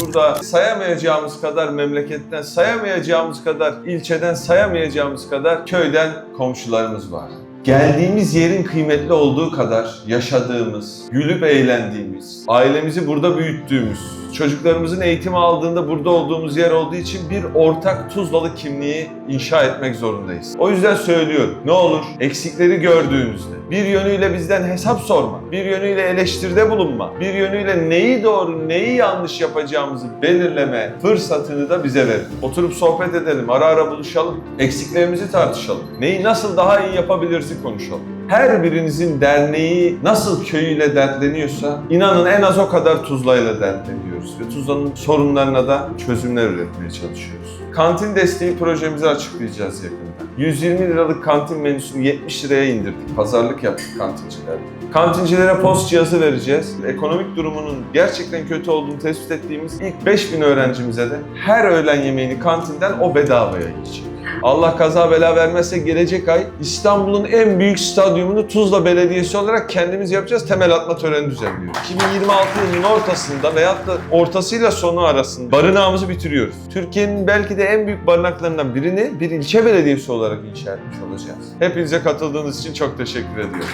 burada sayamayacağımız kadar memleketten, sayamayacağımız kadar ilçeden, sayamayacağımız kadar köyden komşularımız var. Geldiğimiz yerin kıymetli olduğu kadar yaşadığımız, gülüp eğlendiğimiz, ailemizi burada büyüttüğümüz, çocuklarımızın eğitimi aldığında burada olduğumuz yer olduğu için bir ortak Tuzlalı kimliği inşa etmek zorundayız. O yüzden söylüyorum, ne olur eksikleri gördüğünüzde bir yönüyle bizden hesap sorma, bir yönüyle eleştiride bulunma, bir yönüyle neyi doğru, neyi yanlış yapacağımızı belirleme fırsatını da bize verin. Oturup sohbet edelim, ara ara buluşalım, eksiklerimizi tartışalım. Neyi nasıl daha iyi yapabiliriz konuşalım. Her birinizin derneği nasıl köyüyle dertleniyorsa inanın en az o kadar Tuzla'yla dertleniyoruz ve Tuzla'nın sorunlarına da çözümler üretmeye çalışıyoruz. Kantin desteği projemizi açıklayacağız yakında. 120 liralık kantin menüsünü 70 liraya indirdik. Pazarlık yaptık kantincilerle. Kantincilere post cihazı vereceğiz. Ekonomik durumunun gerçekten kötü olduğunu tespit ettiğimiz ilk 5000 öğrencimize de her öğlen yemeğini kantinden o bedavaya yiyecek. Allah kaza bela vermezse gelecek ay İstanbul'un en büyük stadyumunu Tuzla Belediyesi olarak kendimiz yapacağız. Temel atma töreni düzenliyoruz. 2026 yılının ortasında veyahut da ortasıyla sonu arasında barınağımızı bitiriyoruz. Türkiye'nin belki de en büyük barınaklarından birini bir ilçe belediyesi olarak inşa etmiş olacağız. Hepinize katıldığınız için çok teşekkür ediyorum.